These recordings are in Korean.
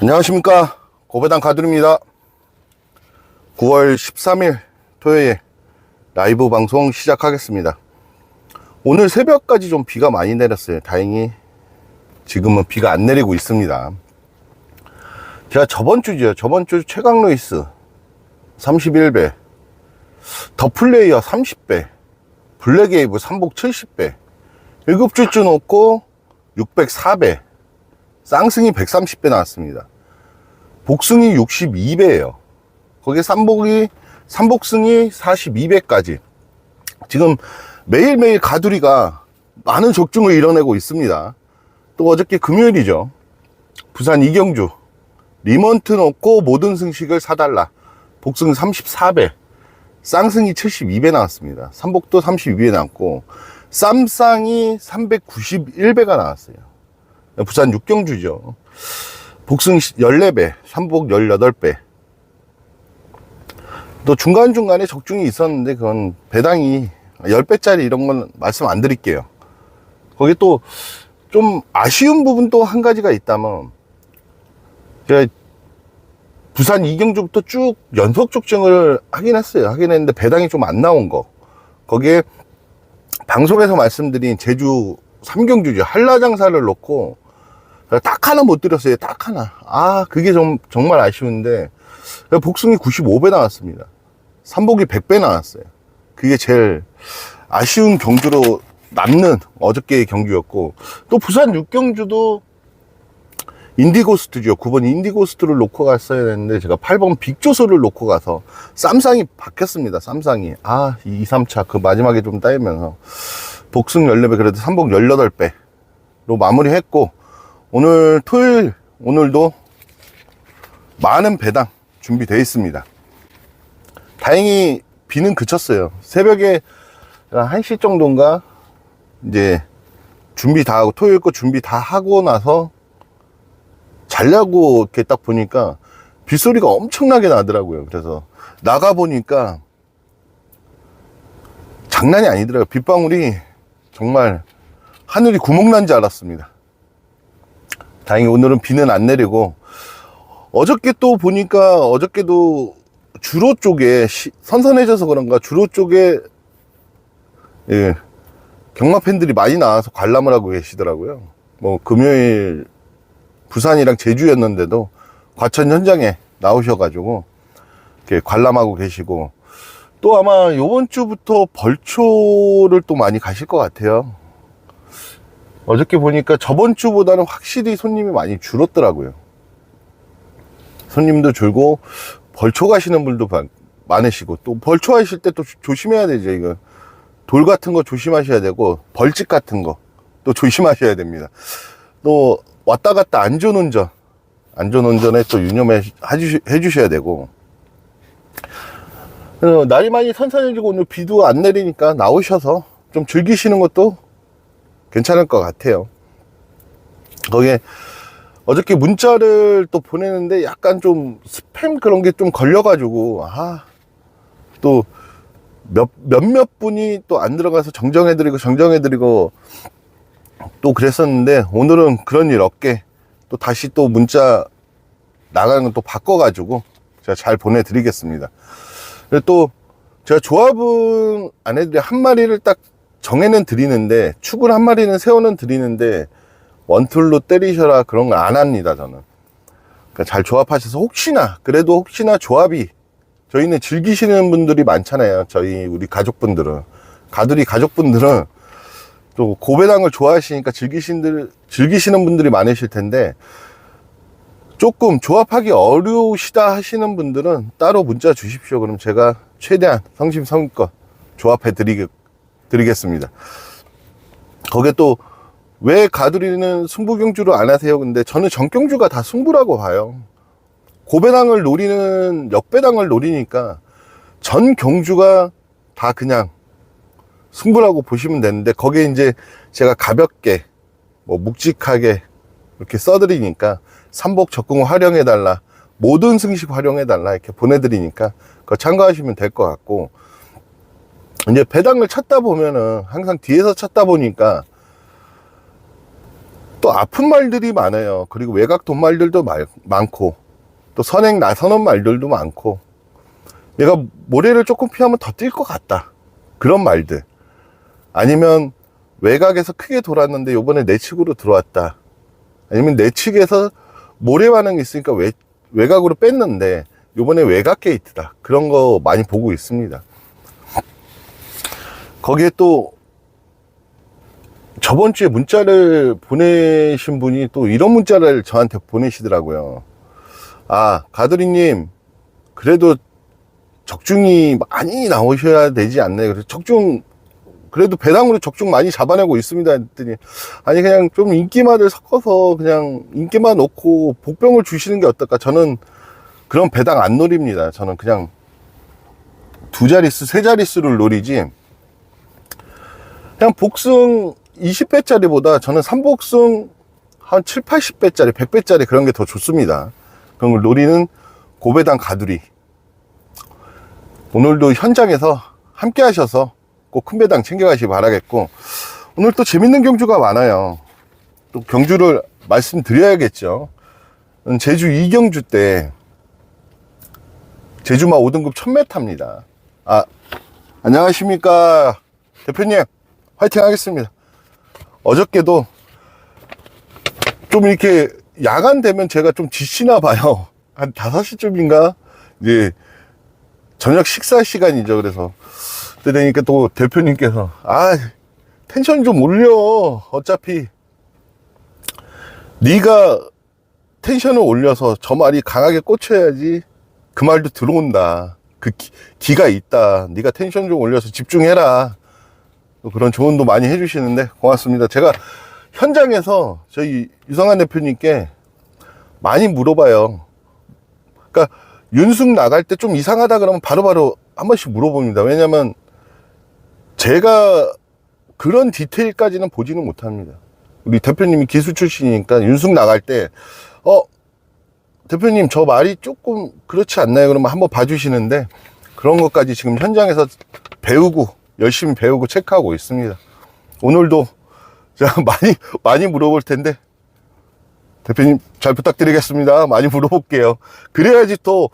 안녕하십니까. 고배당 가두입니다. 9월 13일 토요일 라이브 방송 시작하겠습니다. 오늘 새벽까지 좀 비가 많이 내렸어요. 다행히 지금은 비가 안 내리고 있습니다. 제가 저번 주죠. 저번 주 최강 루이스 31배 더 플레이어 30배 블랙 에이브 3복 70배 7주주 놓고 604배 쌍승이 130배 나왔습니다. 복승이 62배예요. 거기에 삼복이 삼복승이 42배까지. 지금 매일매일 가두리가 많은 적중을 이뤄내고 있습니다. 또 어저께 금요일이죠. 부산 이경주 리먼트 넣고 모든 승식을 사달라. 복승 34배. 쌍승이 72배 나왔습니다. 삼복도 32배 나왔고 쌈쌍이 391배가 나왔어요. 부산 육경주죠. 복승 14배, 삼복 18배. 또 중간중간에 적중이 있었는데 그건 배당이 10배짜리 이런 건 말씀 안 드릴게요. 거기 또 좀 아쉬운 부분 또 한 가지가 있다면 제가 부산 이경주부터 쭉 연속 적중을 하긴 했어요. 하긴 했는데 배당이 좀 안 나온 거. 거기에 방송에서 말씀드린 제주 삼경주죠. 한라장사를 놓고 딱 하나 못 드렸어요. 딱 하나. 아, 그게 좀, 정말 아쉬운데, 복숭이 95배 나왔습니다. 삼복이 100배 나왔어요. 그게 제일 아쉬운 경주로 남는 어저께의 경주였고, 또 부산 육경주도 인디고 스트죠. 9번 인디고 스트를 놓고 갔어야 했는데, 제가 8번 빅조소를 놓고 가서, 쌈상이 바뀌었습니다. 쌈상이. 아, 2, 3차 그 마지막에 좀 따이면서, 복승 14배, 그래도 삼복 18배로 마무리했고, 오늘 토요일 오늘도 많은 배당 준비되어 있습니다. 다행히 비는 그쳤어요. 새벽에 한 1시 정도인가 이제 준비 다 하고 토요일 거 준비 다 하고 나서 자려고 이렇게 딱 보니까 빗소리가 엄청나게 나더라고요. 그래서 나가 보니까 장난이 아니더라고요. 빗방울이 정말 하늘이 구멍 난 줄 알았습니다. 다행히 오늘은 비는 안 내리고 어저께 또 보니까 어저께도 주로 쪽에 시- 선선해져서 그런가 주로 쪽에 예, 경마 팬들이 많이 나와서 관람을 하고 계시더라고요. 뭐 금요일 부산이랑 제주였는데도 과천 현장에 나오셔가지고 이렇게 관람하고 계시고 또 아마 요번 주부터 벌초를 또 많이 가실 것 같아요. 어저께 보니까 저번 주보다는 확실히 손님이 많이 줄었더라고요. 손님도 줄고 벌초 가시는 분도 바- 많으시고 또 벌초 하실 때 또 조심해야 되죠. 이거 돌 같은 거 조심하셔야 되고 벌집 같은 거 또 조심하셔야 됩니다. 또 왔다 갔다 안전운전 안전운전에 또 유념해 해주셔야 되고 그래서 날이 많이 선선해지고 오늘 비도 안 내리니까 나오셔서 좀 즐기시는 것도 괜찮을 것 같아요. 거기에 어저께 문자를 또 보내는데 약간 좀 스팸 그런 게 좀 걸려가지고, 아, 또 몇, 몇몇 분이 또 안 들어가서 정정해드리고 정정해드리고 또 그랬었는데 오늘은 그런 일 없게 또 다시 또 문자 나가는 건 또 바꿔가지고 제가 잘 보내드리겠습니다. 또 제가 조합은 안 해드려 한 마리를 딱 정해는 드리는데 축을 한 마리는 세워는 드리는데 원툴로 때리셔라 그런 거안 합니다 저는. 그러니까 잘 조합하셔서 혹시나 그래도 혹시나 조합이 저희는 즐기시는 분들이 많잖아요 저희 우리 가족분들은. 가들이 가족분들은 또 고배당을 좋아하시니까 즐기신 즐기시는 분들이 많으실 텐데 조금 조합하기 어려우시다 하시는 분들은 따로 문자 주십시오. 그럼 제가 최대한 성심성의껏 조합해 드리겠 드리겠습니다. 거기에 또 왜 가두리는 승부경주를 안 하세요? 근데 저는 전경주가 다 승부라고 봐요. 고배당을 노리는 역배당을 노리니까 전 경주가 다 그냥 승부라고 보시면 되는데 거기에 이제 제가 가볍게 뭐 묵직하게 이렇게 써드리니까 삼복 적궁 활용해달라 모든 승식 활용해달라 이렇게 보내드리니까 그거 참고하시면 될 것 같고 이제 배당을 찾다 보면은 항상 뒤에서 찾다 보니까 또 아픈 말들이 많아요. 그리고 외곽 돈 말들도 말- 많고, 또 선행 나서는 말들도 많고, 얘가 모래를 조금 피하면 더 뛸 것 같다. 그런 말들. 아니면 외곽에서 크게 돌았는데 요번에 내측으로 들어왔다. 아니면 내측에서 모래 반응이 있으니까 외, 외곽으로 뺐는데 요번에 외곽 게이트다. 그런 거 많이 보고 있습니다. 거기에 또 저번 주에 문자를 보내신 분이 또 이런 문자를 저한테 보내시더라고요. 아, 가드리님, 그래도 적중이 많이 나오셔야 되지 않나요? 그래서 적중, 그래도 배당으로 적중 많이 잡아내고 있습니다. 했더니, 아니, 그냥 좀 인기마를 섞어서 그냥 인기만 놓고 복병을 주시는 게 어떨까? 저는 그런 배당 안 노립니다. 저는 그냥 두 자릿수, 세 자릿수를 노리지, 그냥 복승 20배짜리보다 저는 3복승 한 7, 80배짜리, 100배짜리 그런 게 더 좋습니다. 걸 노리는 고배당 가두리. 오늘도 현장에서 함께 하셔서 꼭 큰 배당 챙겨가시기 바라겠고, 오늘 또 재밌는 경주가 많아요. 또 경주를 말씀드려야겠죠. 음, 제주 2경주 때, 제주마 5등급 1000m입니다. 아, 안녕하십니까. 대표님, 화이팅 하겠습니다. 어저께도 좀 이렇게 야간 되면 제가 좀 지치나 봐요. 한 5시쯤인가? 이제 저녁 식사 시간이죠. 그래서. 그러니까 또 대표님께서, 아, 텐션 좀 올려. 어차피 네가 텐션을 올려서 저 말이 강하게 꽂혀야지 그 말도 들어온다. 그 기, 가 있다. 네가 텐션 좀 올려서 집중해라. 또 그런 조언도 많이 해주시는데 고맙습니다. 제가 현장에서 저희 유성환 대표님께 많이 물어봐요. 그러니까 윤숙 나갈 때 좀 이상하다 그러면 바로 바로 한 번씩 물어봅니다. 왜냐면 제가 그런 디테일까지는 보지는 못합니다. 우리 대표님이 기술 출신이니까 윤숙 나갈 때, 어, 대표님 저 말이 조금 그렇지 않나요? 그러면 한번 봐주시는데 그런 것까지 지금 현장에서 배우고 열심히 배우고 체크하고 있습니다. 오늘도 제가 많이 많이 물어볼 텐데 대표님 잘 부탁드리겠습니다. 많이 물어볼게요. 그래야지 또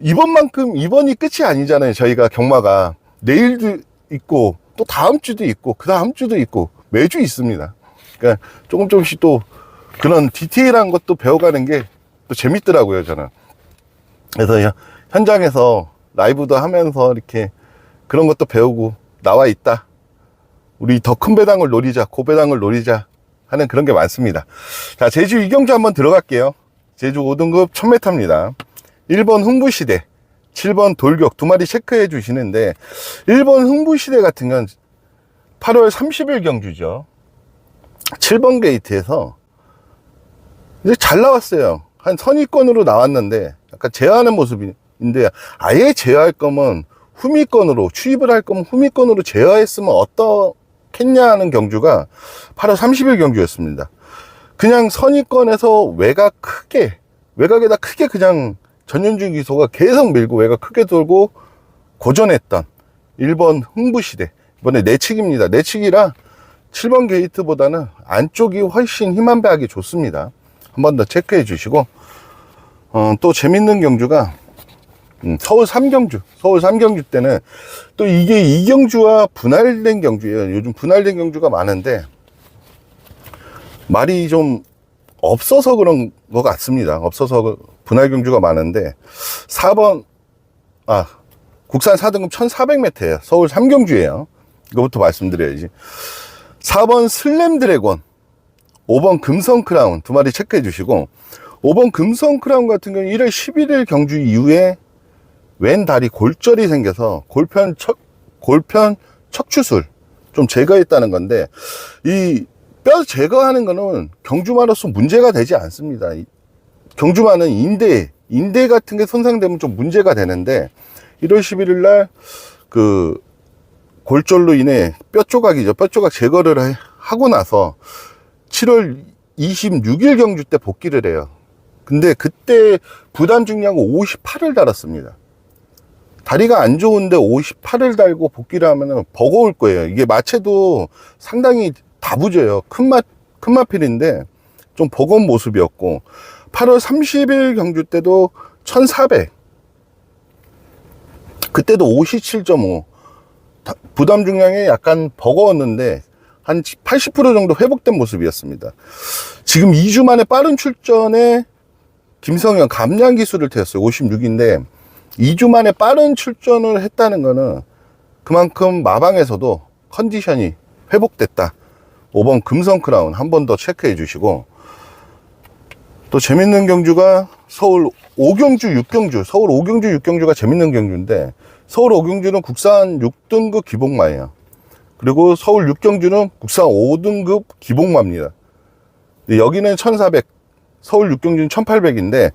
이번만큼 이번이 끝이 아니잖아요. 저희가 경마가 내일도 있고 또 다음 주도 있고 그 다음 주도 있고 매주 있습니다. 그러니까 조금 조금씩 또 그런 디테일한 것도 배워가는 게 또 재밌더라고요. 저는 그래서 현- 현장에서 라이브도 하면서 이렇게 그런 것도 배우고 나와 있다. 우리 더 큰 배당을 노리자, 고배당을 노리자 하는 그런 게 많습니다. 자, 제주 이경주 한번 들어갈게요. 제주 5등급 1000m입니다. 1번 흥부시대, 7번 돌격 두 마리 체크해 주시는데, 1번 흥부시대 같은 건 8월 30일 경주죠. 7번 게이트에서 이제 잘 나왔어요. 한 선위권으로 나왔는데, 약간 제어하는 모습인데, 아예 제어할 거면 후미권으로, 추입을 할 거면 후미권으로 제어했으면 어떻겠냐 하는 경주가 8월 30일 경주였습니다. 그냥 선위권에서 외곽 크게, 외곽에다 크게 그냥 전현주 기소가 계속 밀고 외곽 크게 돌고 고전했던 1번 흥부시대. 이번에 내측입니다. 내측이라 7번 게이트보다는 안쪽이 훨씬 힘한 배하기 좋습니다. 한 번 더 체크해 주시고, 어, 또 재밌는 경주가 음, 서울 3경주, 서울 3경주 때는 또 이게 이 경주와 분할된 경주예요. 요즘 분할된 경주가 많은데 말이 좀 없어서 그런 것 같습니다. 없어서 그 분할 경주가 많은데 4번 아 국산 4등급 1400m예요. 서울 3경주예요. 이거부터 말씀드려야지. 4번 슬램 드래곤 5번 금성 크라운 두 마리 체크해 주시고 5번 금성 크라운 같은 경우는 1월 11일 경주 이후에 왼 다리 골절이 생겨서 골편 척 골편 척추술 좀 제거했다는 건데 이 뼈 제거하는 거는 경주마로서 문제가 되지 않습니다. 이 경주마는 인대 인대 같은 게 손상되면 좀 문제가 되는데 1월 11일 날 그 골절로 인해 뼈 조각이죠. 뼈 조각 제거를 해- 하고 나서 7월 26일 경주 때 복귀를 해요. 근데 그때 부담 중량은 58을 달았습니다. 다리가 안 좋은데 58을 달고 복귀를 하면은 버거울 거예요. 이게 마체도 상당히 다부져요. 큰 마, 큰 마필인데 좀 버거운 모습이었고 8월 30일 경주 때도 1400 그때도 57.5 다- 부담 중량이 약간 버거웠는데 한 80% 정도 회복된 모습이었습니다. 지금 2주 만에 빠른 출전에 김성현 감량 기술을 태웠어요. 56인데 2주 만에 빠른 출전을 했다는 거는 그만큼 마방에서도 컨디션이 회복됐다. 5번 금성 크라운 한 번 더 체크해 주시고 또 재밌는 경주가 서울 5경주 6경주 서울 5경주 6경주가 재밌는 경주인데 서울 5경주는 국산 6등급 기복마예요. 그리고 서울 6경주는 국산 5등급 기복마입니다. 여기는 1400, 서울 6경주는 1800인데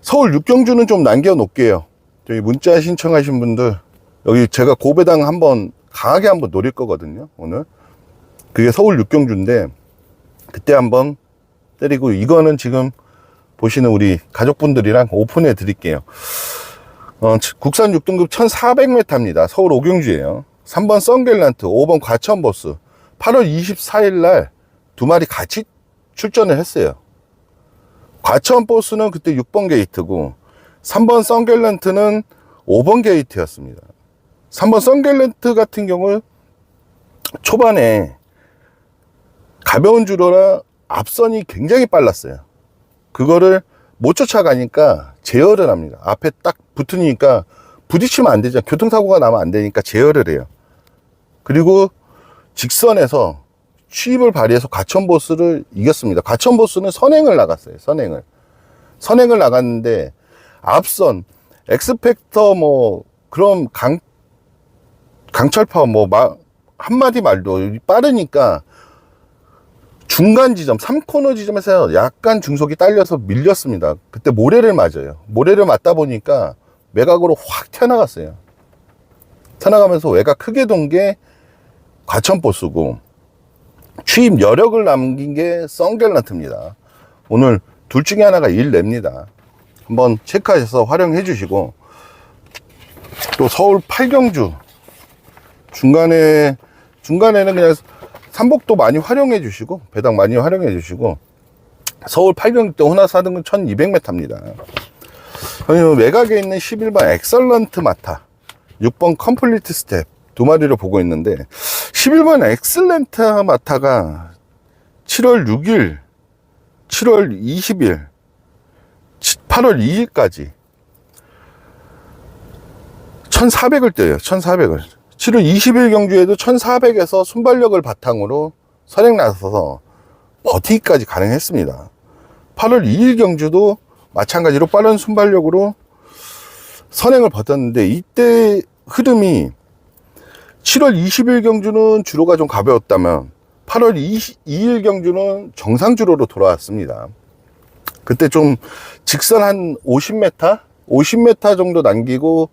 서울 6경주는 좀 남겨 놓을게요. 저희 문자 신청하신 분들 여기 제가 고배당 한번 강하게 한번 노릴 거거든요. 오늘 그게 서울 6경주인데 그때 한번 때리고 이거는 지금 보시는 우리 가족분들이랑 오픈해 드릴게요. 어, 치- 국산 6등급 1400m입니다. 서울 오경주예요. 3번 썬겔란트, 5번 과천버스. 8월 24일 날 두 마리 같이 출전을 했어요. 과천버스는 그때 6번 게이트고 3번 썬겔란트는 5번 게이트였습니다. 3번 썬겔란트 같은 경우 초반에 가벼운 주로라 앞선이 굉장히 빨랐어요. 그거를 못 쫓아가니까 제어를 합니다. 앞에 딱 붙으니까 부딪히면 안 되죠. 교통사고가 나면 안 되니까 제어를 해요. 그리고 직선에서 취입을 발휘해서 과천보스를 이겼습니다. 과천보스는 선행을 나갔어요. 선행을. 선행을 나갔는데 앞선 엑스펙터 뭐 그런 강 강철파 뭐 마, 한마디 말도 빠르니까 중간 지점, 3코너 지점에서 약간 중속이 딸려서 밀렸습니다. 그때 모래를 맞아요. 모래를 맞다 보니까 외곽으로 확 튀어나갔어요. 튀어나가면서 외곽 크게 돈 게 과천보스고 취입 여력을 남긴 게 썬겔란트입니다. 오늘 둘 중에 하나가 일 냅니다. 한번 체크하셔서 활용해 주시고 또 서울 팔경주 중간에 중간에는 그냥 삼복도 많이 활용해 주시고 배당 많이 활용해 주시고 서울 8경주 때 호나 4등급 1200m입니다. 외곽에 있는 11번 엑설런트 마타 6번 컴플리트 스텝 두 마리를 보고 있는데 11번 엑셀런트 마타가 7월 6일 7월 20일 8월 2일까지 1400을 뛰어요 1400을 7월 20일 경주에도 1400에서 순발력을 바탕으로 선행 나서서 버티기까지 가능했습니다. 8월 2일 경주도 마찬가지로 빠른 순발력으로 선행을 버텼는데 이때 흐름이 7월 20일 경주는 주로가 좀 가벼웠다면 8월 22일 경주는 정상 주로로 돌아왔습니다. 그때 좀 직선 한 50m? 50m 정도 남기고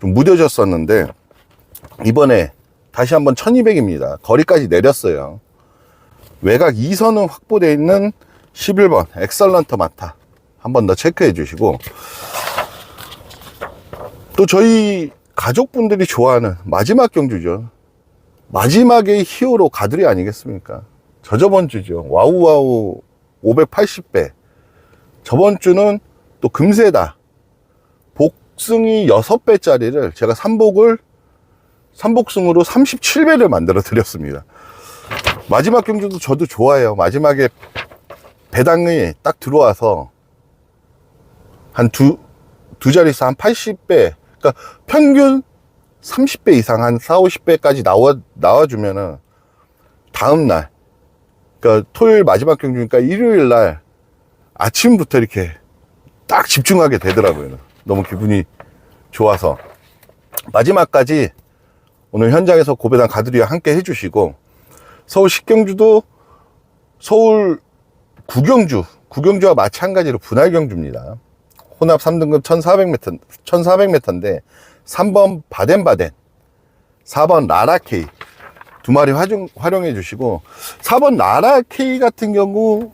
좀 무뎌졌었는데 이번에 다시 한번 1200입니다. 거리까지 내렸어요. 외곽 2선은 확보되어 있는 11번 엑설런트 마타 한 번 더 체크해 주시고 또 저희 가족분들이 좋아하는 마지막 경주죠. 마지막의 히어로 가들이 아니겠습니까? 저저번 주죠. 와우와우 580배. 저번 주는 또 금세다. 복승이 6배짜리를 제가 삼복을 삼복승으로 37배를 만들어 드렸습니다. 마지막 경주도 저도 좋아해요. 마지막에 배당이 딱 들어와서 한 두, 두 자릿수 한 80배, 그러니까 평균 30배 이상 한 4, 50배까지 나와, 나와주면은 다음날, 그러니까 토요일 마지막 경주니까 일요일 날 아침부터 이렇게 딱 집중하게 되더라고요. 너무 기분이 좋아서. 마지막까지 오늘 현장에서 고배당 가드리와 함께 해주시고 서울 식경주도 서울 구경주 구경주와 마찬가지로 분할 경주입니다. 혼합 3등급 1400m 1400m인데 3번 바덴바덴 4번 라라케이 두 마리 활용, 활용해 주시고 4번 라라케이 같은 경우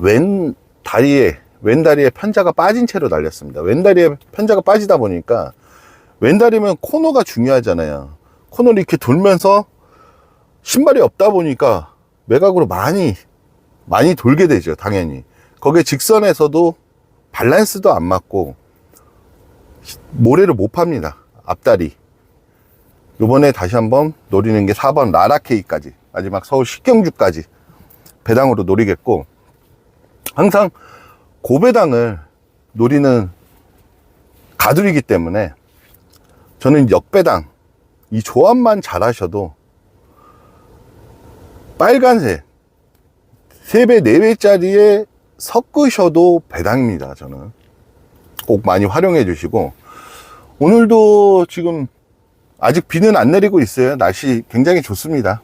왼 다리에 왼 다리에 편자가 빠진 채로 달렸습니다. 왼 다리에 편자가 빠지다 보니까 왼 다리면 코너가 중요하잖아요. 코너를 이렇게 돌면서 신발이 없다 보니까 외곽으로 많이 많이 돌게 되죠, 당연히. 거기에 직선에서도 밸런스도 안 맞고 모래를 못 팝니다. 앞다리. 요번에 다시 한번 노리는 게 4번 라라케이까지 마지막 서울 식경주까지 배당으로 노리겠고 항상 고배당을 노리는 가두리기 때문에 저는 역배당 이 조합만 잘 하셔도 빨간색 3배, 4배짜리에 섞으셔도 배당입니다, 저는. 꼭 많이 활용해 주시고. 오늘도 지금 아직 비는 안 내리고 있어요. 날씨 굉장히 좋습니다.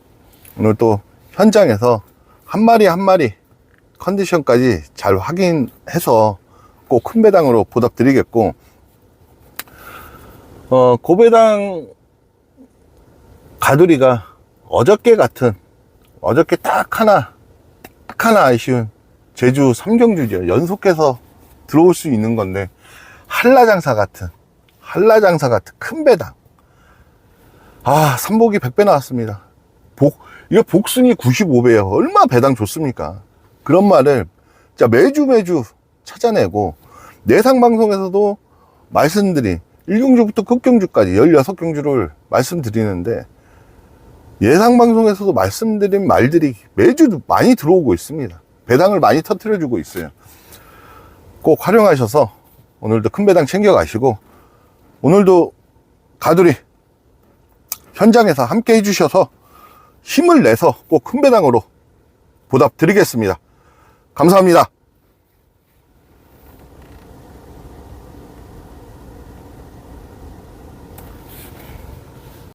오늘 또 현장에서 한 마리 한 마리 컨디션까지 잘 확인해서 꼭 큰 배당으로 보답 드리겠고, 어, 고배당 가두리가 어저께 같은, 어저께 딱 하나, 딱 하나 아쉬운 제주 삼경주죠. 연속해서 들어올 수 있는 건데, 한라장사 같은, 한라장사 같은 큰 배당. 아, 삼복이 100배 나왔습니다. 복, 이거 복숭이 95배예요. 얼마 배당 좋습니까? 그런 말을 진짜 매주 매주 찾아내고 내상 방송에서도 말씀드린 1경주부터 끝경주까지 16경주를 말씀드리는데 예상 방송에서도 말씀드린 말들이 매주 많이 들어오고 있습니다. 배당을 많이 터트려 주고 있어요. 꼭 활용하셔서 오늘도 큰 배당 챙겨 가시고 오늘도 가두리 현장에서 함께 해주셔서 힘을 내서 꼭 큰 배당으로 보답 드리겠습니다. 감사합니다.